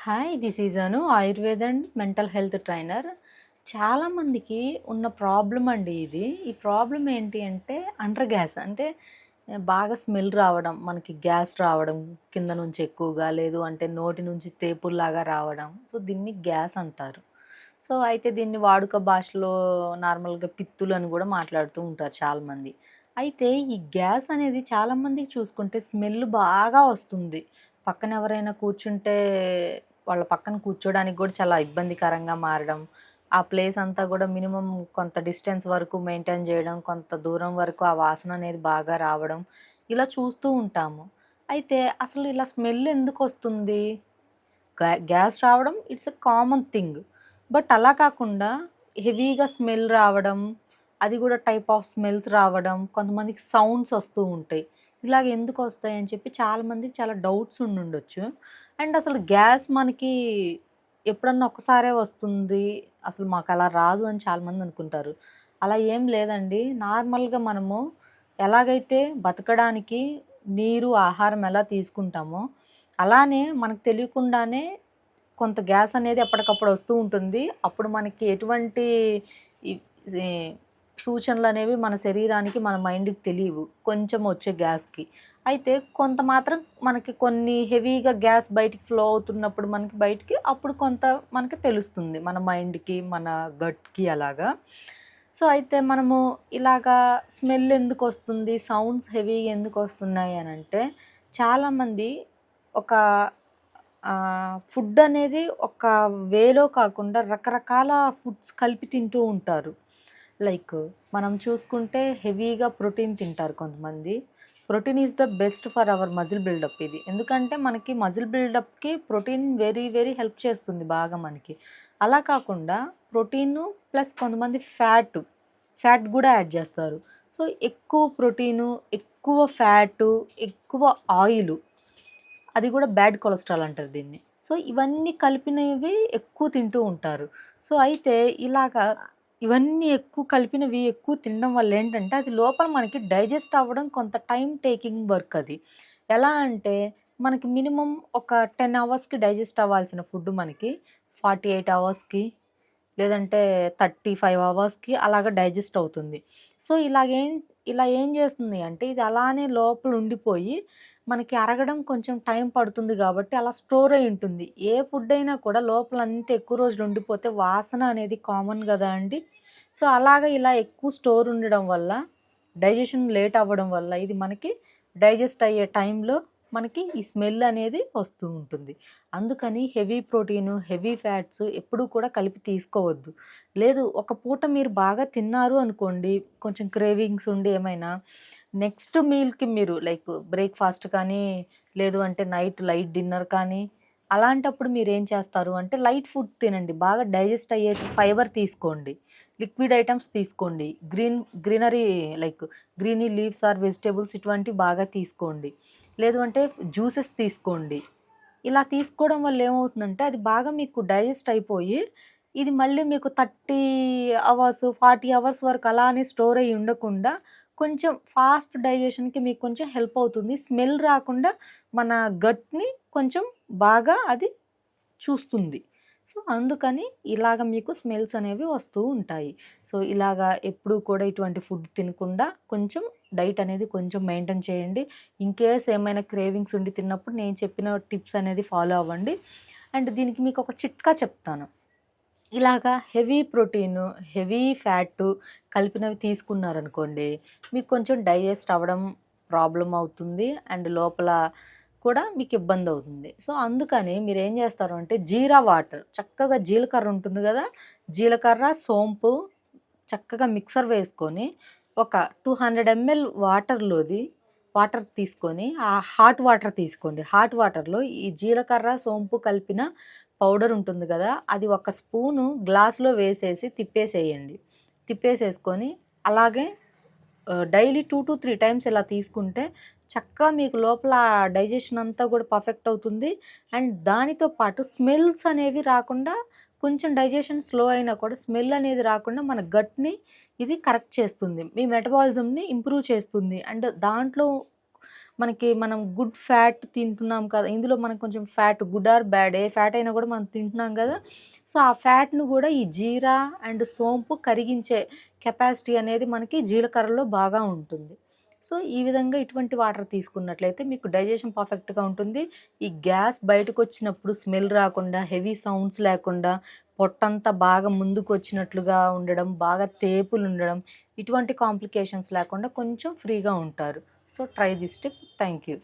Hi this is Anu Ayurveda and mental health trainer చాలామందికి ఉన్న problem అండి ఇది. ఈ ప్రాబ్లం ఏంటి అంటే అండర్ గ్యాస్ అంటే బాగా స్మెల్ రావడం మనకి గ్యాస్ రావడం కింద నుంచి ఎక్కువగా లేదు అంటే నోటి నుంచి తేపుల్లాగా రావడం. సో దీన్ని గ్యాస్ అంటారు. సో అయితే దీన్ని వాడుక భాషలో నార్మల్గా పిత్తులు అని కూడా మాట్లాడుతూ ఉంటారు చాలామంది అయితే ఈ గ్యాస్ అనేది చాలామందికి చూసుకుంటే స్మెల్ బాగా వస్తుంది. పక్కన ఎవరైనా కూర్చుంటే వాళ్ళ పక్కన కూర్చోడానికి కూడా చాలా ఇబ్బందికరంగా మారడం. ఆ ప్లేస్ అంతా కూడా మినిమం కొంత డిస్టెన్స్ వరకు మెయింటైన్ చేయడం కొంత దూరం వరకు ఆ వాసన అనేది బాగా రావడం ఇలా చూస్తూ ఉంటాము. అయితే అసలు ఇలా స్మెల్ ఎందుకు వస్తుంది? గ్యా- గ్యాస్ రావడం it's a common thing. But అలా కాకుండా హెవీగా స్మెల్ రావడం అది కూడా టైప్ ఆఫ్ స్మెల్స్ రావడం కొంతమందికి సౌండ్స్ వస్తూ ఉంటాయి. ఇలాగ ఎందుకు వస్తాయి అని చెప్పి చాలామందికి చాలా డౌట్స్ ఉండుండొచ్చు. అండ్ అసలు గ్యాస్ మనకి ఎప్పుడన్నా ఒక్కసారే వస్తుంది. అసలు మాకు అలా రాదు అని చాలామంది అనుకుంటారు. అలా ఏం లేదండి. నార్మల్గా మనము ఎలాగైతే బతకడానికి నీరు ఆహారం ఎలా తీసుకుంటామో అలానే మనకు తెలియకుండానే కొంత గ్యాస్ అనేది ఎప్పటికప్పుడు వస్తూ ఉంటుంది. అప్పుడు మనకి ఎటువంటి సూచనలు అనేవి మన శరీరానికి మన మైండ్కి తెలియవు. కొంచెం వచ్చే గ్యాస్కి. అయితే కొంత మాత్రం మనకి కొన్ని హెవీగా గ్యాస్ బయటికి ఫ్లో అవుతున్నప్పుడు మనకి బయటికి అప్పుడు కొంత మనకి తెలుస్తుంది. మన మైండ్కి మన గట్కి అలాగా. సో అయితే మనము ఇలాగా స్మెల్ ఎందుకు వస్తుంది సౌండ్స్ హెవీగా ఎందుకు వస్తున్నాయి అని అంటే చాలామంది ఒక ఫుడ్ అనేది ఒక వేలో కాకుండా రకరకాల ఫుడ్స్ కలిపి తింటూ ఉంటారు. లైక్ మనం చూసుకుంటే హెవీగా ప్రోటీన్ తింటారు కొంతమంది. Protein is the best for our muscle build up ఇది. ఎందుకంటే మనకి మజిల్ బిల్డప్కి ప్రోటీన్ వెరీ వెరీ హెల్ప్ చేస్తుంది బాగా మనకి. అలా కాకుండా ప్రోటీన్ ప్లస్ కొంతమంది ఫ్యాట్ ఫ్యాట్ కూడా యాడ్ చేస్తారు. సో ఎక్కువ ప్రోటీను ఎక్కువ ఫ్యాటు ఎక్కువ ఆయిల్ అది కూడా బ్యాడ్ కొలెస్ట్రాల్ అంటారు దీన్ని. సో ఇవన్నీ కలిపినవి ఎక్కువ తింటూ ఉంటారు. సో అయితే ఇలాగా ఇవన్నీ ఎక్కువ కలిపినవి ఎక్కువ తినడం వల్ల ఏంటంటే అది లోపల మనకి డైజెస్ట్ అవ్వడం కొంత టైం టేకింగ్ వర్క్ అది. ఎలా అంటే మనకి మినిమం ఒక టెన్ అవర్స్కి డైజెస్ట్ అవ్వాల్సిన ఫుడ్ మనకి ఫార్టీ ఎయిట్ అవర్స్కి లేదంటే థర్టీ ఫైవ్ అవర్స్కి అలాగ డైజెస్ట్ అవుతుంది. సో ఇలాగేం ఇలా ఏం చేస్తుంది అంటే ఇది అలానే లోపల ఉండిపోయి మనకి అరగడం కొంచెం టైం పడుతుంది కాబట్టి అలా స్టోర్ అయి ఉంటుంది. ఏ ఫుడ్ అయినా కూడా లోపల అంత ఎక్కువ రోజులు ఉండిపోతే వాసన అనేది కామన్ కదా అండి. సో అలాగ ఇలా ఎక్కువ స్టోర్ ఉండడం వల్ల డైజెషన్ లేట్ అవ్వడం వల్ల ఇది మనకి డైజెస్ట్ అయ్యే టైంలో మనకి ఈ స్మెల్ అనేది వస్తూ ఉంటుంది. అందుకని హెవీ ప్రోటీను హెవీ ఫ్యాట్స్ ఎప్పుడూ కూడా కలిపి తీసుకోవద్దు. లేదు ఒక పూట మీరు బాగా తిన్నారు అనుకోండి కొంచెం క్రేవింగ్స్ ఉండి ఏమైనా నెక్స్ట్ మీల్కి మీరు లైక్ బ్రేక్ఫాస్ట్ కానీ లేదు అంటే నైట్ లైట్ డిన్నర్ కానీ అలాంటప్పుడు మీరు ఏం చేస్తారు అంటే లైట్ ఫుడ్ తినండి. బాగా డైజెస్ట్ అయ్యే ఫైబర్ తీసుకోండి. లిక్విడ్ ఐటమ్స్ తీసుకోండి. Green greenery like greeny leaves or vegetables ఇటువంటివి బాగా తీసుకోండి. లేదు అంటే జ్యూసెస్ తీసుకోండి. ఇలా తీసుకోవడం వల్ల ఏమవుతుందంటే అది బాగా మీకు డైజెస్ట్ అయిపోయి ఇది మళ్ళీ మీకు థర్టీ అవర్స్ ఫార్టీ అవర్స్ వరకు అలానే స్టోర్ అయ్యి ఉండకుండా కొంచెం ఫాస్ట్ డైజెషన్కి మీకు కొంచెం హెల్ప్ అవుతుంది. స్మెల్ రాకుండా మన గట్ని కొంచెం బాగా అది చూస్తుంది. సో అందుకని ఇలాగ మీకు స్మెల్స్ అనేవి వస్తూ ఉంటాయి. సో ఇలాగా ఎప్పుడూ కూడా ఇటువంటి ఫుడ్ తినకుండా కొంచెం డైట్ అనేది కొంచెం మెయింటైన్ చేయండి. ఇన్కేస్ ఏమైనా క్రేవింగ్స్ ఉండి తిన్నప్పుడు నేను చెప్పిన టిప్స్ అనేది ఫాలో అవ్వండి. అండ్ దీనికి మీకు ఒక చిట్కా చెప్తాను. ఇలాగా హెవీ ప్రోటీన్ హెవీ ఫ్యాట్ కలిపినవి తీసుకున్నారనుకోండి మీకు కొంచెం డైజెస్ట్ అవ్వడం ప్రాబ్లం అవుతుంది. అండ్ లోపల కూడా మీకు ఇబ్బంది అవుతుంది. సో అందుకని మీరు ఏం చేస్తారు అంటే జీరా వాటర్ చక్కగా జీలకర్ర ఉంటుంది కదా జీలకర్ర సోంపు చక్కగా మిక్సర్ వేసుకొని ఒక టూ హండ్రెడ్ ఎంఎల్ వాటర్లోది వాటర్ తీసుకొని ఆ హాట్ వాటర్ తీసుకోండి. హాట్ వాటర్లో ఈ జీలకర్ర సోంపు కలిపిన పౌడర్ ఉంటుంది కదా అది ఒక స్పూను గ్లాస్లో వేసేసి తిప్పేసేయండి. తిప్పేసేసుకొని అలాగే daily two to three times ఇలా తీసుకుంటే చక్కగా మీకు లోపల డైజెషన్ అంతా కూడా పర్ఫెక్ట్ అవుతుంది. అండ్ దానితో పాటు స్మెల్స్ అనేవి రాకుండా కొంచెం డైజెషన్ స్లో అయినా కూడా స్మెల్ అనేది రాకుండా మన గట్ని ఇది కరెక్ట్ చేస్తుంది. మీ మెటబాలిజంని ఇంప్రూవ్ చేస్తుంది. అండ్ దాంట్లో మనకి మనం గుడ్ ఫ్యాట్ తింటున్నాం కదా ఇందులో మనకు కొంచెం ఫ్యాట్ గుడ్ ఆర్ బ్యాడ్ ఏ ఫ్యాట్ అయినా కూడా మనం తింటున్నాం కదా. సో ఆ ఫ్యాట్ను కూడా ఈ జీరా అండ్ సోంపు కరిగించే కెపాసిటీ అనేది మనకి జీలకర్రలో బాగా ఉంటుంది. సో ఈ విధంగా ఇటువంటి వాటర్ తీసుకున్నట్లయితే మీకు డైజెషన్ పర్ఫెక్ట్గా ఉంటుంది. ఈ గ్యాస్ బయటకు వచ్చినప్పుడు స్మెల్ రాకుండా హెవీ సౌండ్స్ లేకుండా పొట్టంతా బాగా ముందుకు వచ్చినట్లుగా ఉండడం బాగా తేపులు ఉండడం ఇటువంటి కాంప్లికేషన్స్ లేకుండా కొంచెం ఫ్రీగా ఉంటారు. So try this tip thank you